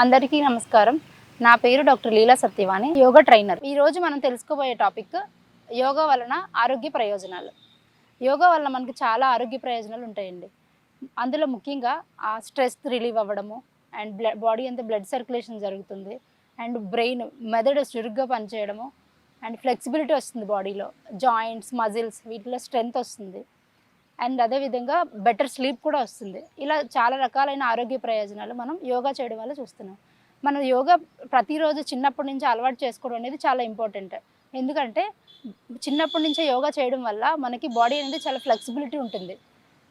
అందరికీ నమస్కారం. నా పేరు డాక్టర్ లీలా సత్యవాణి యోగా ట్రైనర్. ఈరోజు మనం తెలుసుకోబోయే టాపిక్ యోగా వలన ఆరోగ్య ప్రయోజనాలు. యోగా వల్ల మనకి చాలా ఆరోగ్య ప్రయోజనాలు ఉంటాయండి. అందులో ముఖ్యంగా ఆ స్ట్రెస్ రిలీవ్ అవ్వడము అండ్ బ్లడ్ బాడీ అంతా బ్లడ్ సర్క్యులేషన్ జరుగుతుంది అండ్ బ్రెయిన్ మెదడు చురుగ్గా పనిచేయడము అండ్ ఫ్లెక్సిబిలిటీ వస్తుంది బాడీలో. జాయింట్స్ మజిల్స్ వీటిలో స్ట్రెంగ్త్ వస్తుంది. అండ్ అదేవిధంగా బెటర్ స్లీప్ కూడా వస్తుంది. ఇలా చాలా రకాలైన ఆరోగ్య ప్రయోజనాలు మనం యోగా చేయడం వల్ల చూస్తున్నాం. మనం యోగా ప్రతిరోజు చిన్నప్పటి నుంచి అలవాటు చేసుకోవడం అనేది చాలా ఇంపార్టెంట్. ఎందుకంటే చిన్నప్పటి నుంచే యోగా చేయడం వల్ల మనకి బాడీ అనేది చాలా ఫ్లెక్సిబిలిటీ ఉంటుంది.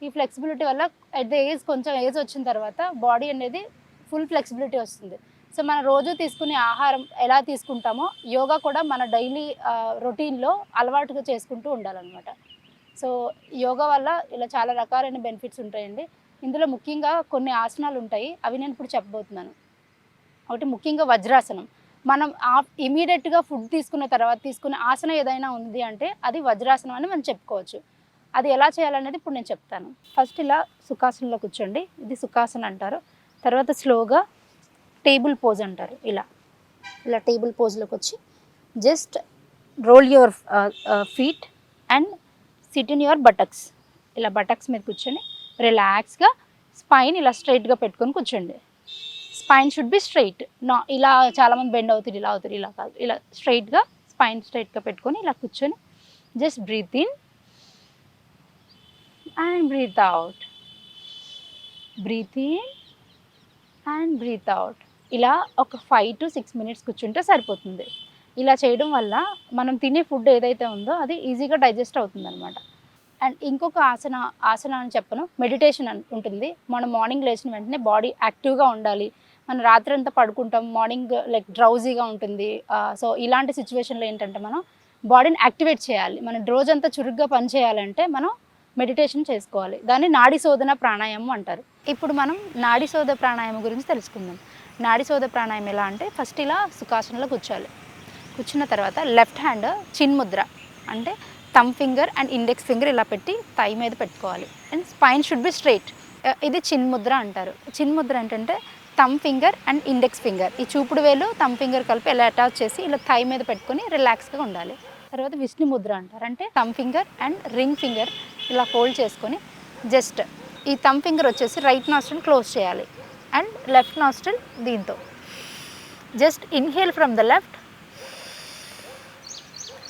ఈ ఫ్లెక్సిబిలిటీ వల్ల అట్ ద ఏజ్ కొంచెం ఏజ్ వచ్చిన తర్వాత బాడీ అనేది ఫుల్ ఫ్లెక్సిబిలిటీ వస్తుంది. సో మనం రోజు తీసుకునే ఆహారం ఎలా తీసుకుంటామో యోగా కూడా మన డైలీ రొటీన్లో అలవాటుగా చేసుకుంటూ ఉండాలన్నమాట. సో యోగా వల్ల ఇలా చాలా రకాలైన బెనిఫిట్స్ ఉంటాయండి. ఇందులో ముఖ్యంగా కొన్ని ఆసనాలు ఉంటాయి. అవి నేను ఇప్పుడు చెప్పబోతున్నాను. ఒకటి ముఖ్యంగా వజ్రాసనం. మనం ఇమీడియట్గా ఫుడ్ తీసుకున్న తర్వాత తీసుకునే ఆసనం ఏదైనా ఉంది అంటే అది వజ్రాసనం అని మనం చెప్పుకోవచ్చు. అది ఎలా చేయాలనేది ఇప్పుడు నేను చెప్తాను. ఫస్ట్ ఇలా సుఖాసనంలో కూర్చోండి. ఇది సుఖాసనం అంటారు. తర్వాత స్లోగా టేబుల్ పోజ్ అంటారు. ఇలా. ఇలా టేబుల్ పోజ్లోకి వచ్చి just roll your feet and sit in your buttocks ఇలా బటక్స్ మీద కూర్చొని రిలాక్స్గా స్పైన్ ఇలా స్ట్రైట్గా పెట్టుకొని కూర్చోండి. స్పైన్ షుడ్ బి స్ట్రైట్ నా ఇలా చాలామంది బెండ్ అవుతుంది ఇలా అవుతుంది ఇలా కాదు. ఇలా స్ట్రైట్గా స్పైన్ స్ట్రైట్గా పెట్టుకొని ఇలా కూర్చొని just breathe in and breathe out breathe in and breathe out ఇలా ఒక ఫైవ్ టు సిక్స్ మినిట్స్ కూర్చుంటే సరిపోతుంది. ఇలా చేయడం వల్ల మనం తినే ఫుడ్ ఏదైతే ఉందో అది ఈజీగా డైజెస్ట్ అవుతుంది అనమాట అండ్ ఇంకొక ఆసన ఆసన అని చెప్పను. మెడిటేషన్ అని ఉంటుంది. మనం మార్నింగ్ లేచిన వెంటనే బాడీ యాక్టివ్గా ఉండాలి. మనం రాత్రి అంతా పడుకుంటాం మార్నింగ్ లైక్ డ్రౌజీగా ఉంటుంది. సో ఇలాంటి సిచ్యువేషన్లో ఏంటంటే మనం బాడీని యాక్టివేట్ చేయాలి. మనం రోజంతా చురుగ్గా పనిచేయాలంటే మనం మెడిటేషన్ చేసుకోవాలి. దాన్ని నాడి శోధన ప్రాణాయామం అంటారు. ఇప్పుడు మనం నాడి శోధ ప్రాణాయామం గురించి తెలుసుకుందాం. నాడి శోధ ప్రాణాయామం ఎలా అంటే ఫస్ట్ ఇలా సుఖాసనలో కూర్చోవాలి. కూర్చున్న తర్వాత లెఫ్ట్ హ్యాండ్ చిన్ ముద్ర అంటే thumb finger and index finger ఇలా పెట్టి థై మీద పెట్టుకోవాలి. And spine should be straight uh, ఇది చిన్ ముద్ర అంటారు. చిన్ ముద్ర ఏంటంటే thumb finger and index finger. ఈ చూపుడు వేలు థమ్ ఫింగర్ కలిపి ఇలా అటాచ్ చేసి ఇలా థై మీద పెట్టుకొని రిలాక్స్గా ఉండాలి. తర్వాత విష్ణు ముద్ర అంటారు. అంటే thumb finger and ring finger ఇలా ఫోల్డ్ చేసుకొని జస్ట్ ఈ థమ్ ఫింగర్ వచ్చేసి రైట్ నాస్ట్రిల్ క్లోజ్ చేయాలి. అండ్ లెఫ్ట్ నాస్ట్రిల్ దీంతో. Just inhale from the left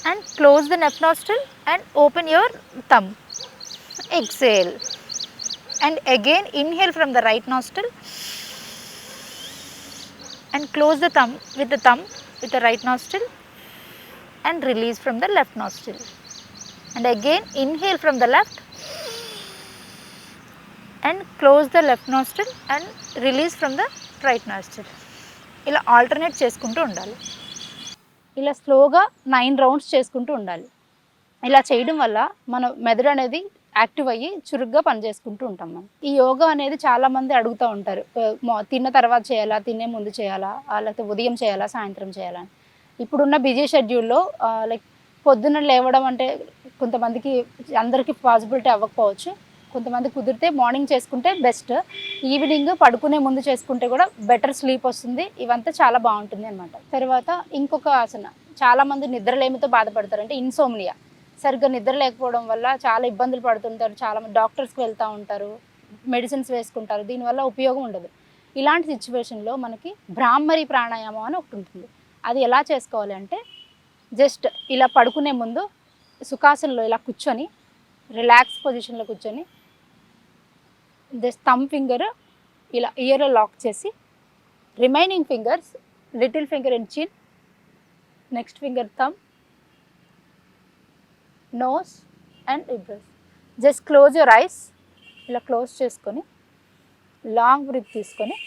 and close the left nostril and open your thumb. Exhale. And again inhale from the right nostril and close the thumb with the thumb with the right nostril and release from the left nostril. And again inhale from the left and close the left nostril and release from the right nostril. ఇలా alternate చేసుకుంటూ ఉండాలి ఇలా స్లోగా nine rounds చేసుకుంటూ ఉండాలి. ఇలా చేయడం వల్ల మన మెదడు అనేది యాక్టివ్ అయ్యి చురుగ్గా పనిచేసుకుంటూ ఉంటాం మనం. ఈ యోగా అనేది చాలా మంది అడుగుతూ ఉంటారు. తిన్న తర్వాత చేయాలా? తినే ముందు చేయాలా? లేకపోతే ఉదయం చేయాలా? సాయంత్రం చేయాలా? అని. ఇప్పుడున్న బిజీ షెడ్యూల్లో లైక్ పొద్దున్న లేవడం అంటే కొంతమందికి అందరికీ పాసిబిలిటీ అవ్వకపోవచ్చు. కొంతమంది కుదిరితే మార్నింగ్ చేసుకుంటే బెస్ట్. ఈవినింగ్ పడుకునే ముందు చేసుకుంటే కూడా బెటర్ స్లీప్ వస్తుంది. ఇవంతా చాలా బాగుంటుంది అనమాట తర్వాత ఇంకొక ఆసన. చాలామంది నిద్రలేమితో బాధపడతారు. అంటే ఇన్సోమ్నియా సరిగ్గా నిద్ర లేకపోవడం వల్ల చాలా ఇబ్బందులు పడుతుంటారు. చాలామంది డాక్టర్స్కి వెళ్తూ ఉంటారు. మెడిసిన్స్ వేసుకుంటారు. దీనివల్ల ఉపయోగం ఉండదు. ఇలాంటి సిచ్యువేషన్లో మనకి బ్రాహ్మరి ప్రాణాయామం అని ఒకటి ఉంటుంది. అది ఎలా చేసుకోవాలి అంటే జస్ట్ ఇలా పడుకునే ముందు సుఖాసనలో ఇలా కూర్చొని రిలాక్స్ పొజిషన్లో కూర్చొని దిస్ థమ్ ఫింగర్ ఇలా ఇయర్లో లాక్ చేసి remaining fingers little finger and chin next finger thumb nose and eyebrows just close your eyes ఇలా క్లోజ్ చేసుకొని లాంగ్ బ్రిత్ తీసుకొని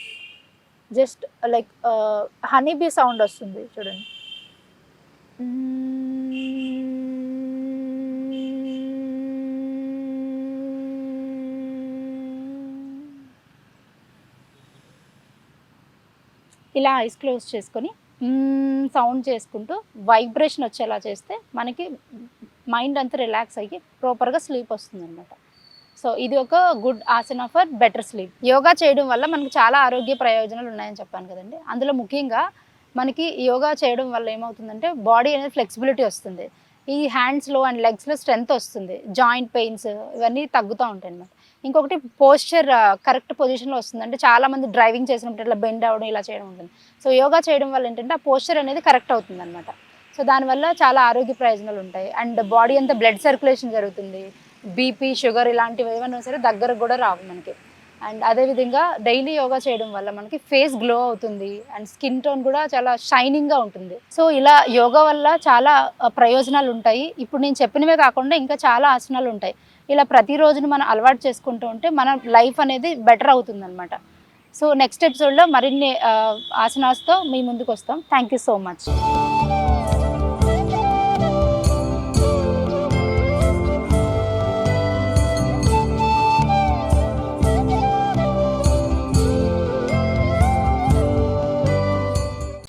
just like honey bee sound వస్తుంది చూడండి. ఇలా ఐస్ క్లోజ్ చేసుకొని సౌండ్ చేసుకుంటూ వైబ్రేషన్ వచ్చేలా చేస్తే మనకి మైండ్ అంతా రిలాక్స్ అయ్యి ప్రాపర్గా స్లీప్ వస్తుంది అనమాట సో ఇది ఒక good asana for better sleep yoga చేయడం వల్ల మనకి చాలా ఆరోగ్య ప్రయోజనాలు ఉన్నాయని చెప్పాను కదండి. అందులో ముఖ్యంగా మనకి యోగా చేయడం వల్ల ఏమవుతుందంటే బాడీ అనేది ఫ్లెక్సిబిలిటీ వస్తుంది. ఈ హ్యాండ్స్లో అండ్ లెగ్స్లో స్ట్రెంగ్త్ వస్తుంది. జాయింట్ పెయిన్స్ ఇవన్నీ తగ్గుతూ ఉంటాయి అన్నమాట ఇంకొకటి పోస్చర్ కరెక్ట్ పొజిషన్లో వస్తుంది. అంటే చాలా మంది డ్రైవింగ్ చేసినప్పుడు ఇట్లా బెండ్ అవ్వడం ఇలా చేయడం ఉంటుంది. సో యోగా చేయడం వల్ల ఏంటంటే ఆ పోస్చర్ అనేది కరెక్ట్ అవుతుంది అనమాట సో దానివల్ల చాలా ఆరోగ్య ప్రయోజనాలు ఉంటాయి. అండ్ బాడీ అంతా బ్లడ్ సర్క్యులేషన్ జరుగుతుంది. బీపీ షుగర్ ఇలాంటివి ఏమైనా సరే దగ్గరకు కూడా రావు మనకి. అండ్ అదేవిధంగా డైలీ యోగా చేయడం వల్ల మనకి ఫేస్ గ్లో అవుతుంది అండ్ స్కిన్ టోన్ కూడా చాలా షైనింగ్గా ఉంటుంది. సో ఇలా యోగా వల్ల చాలా ప్రయోజనాలు ఉంటాయి. ఇప్పుడు నేను చెప్పినవే కాకుండా ఇంకా చాలా ఆసనాలు ఉంటాయి. ఇలా ప్రతిరోజును మనం అలవాటు చేసుకుంటూ ఉంటే మన లైఫ్ అనేది బెటర్ అవుతుంది అనమాట సో నెక్స్ట్ ఎపిసోడ్లో మరిన్ని ఆ, ఆసనాస్తో మీ ముందుకు వస్తాం. Thank you so much.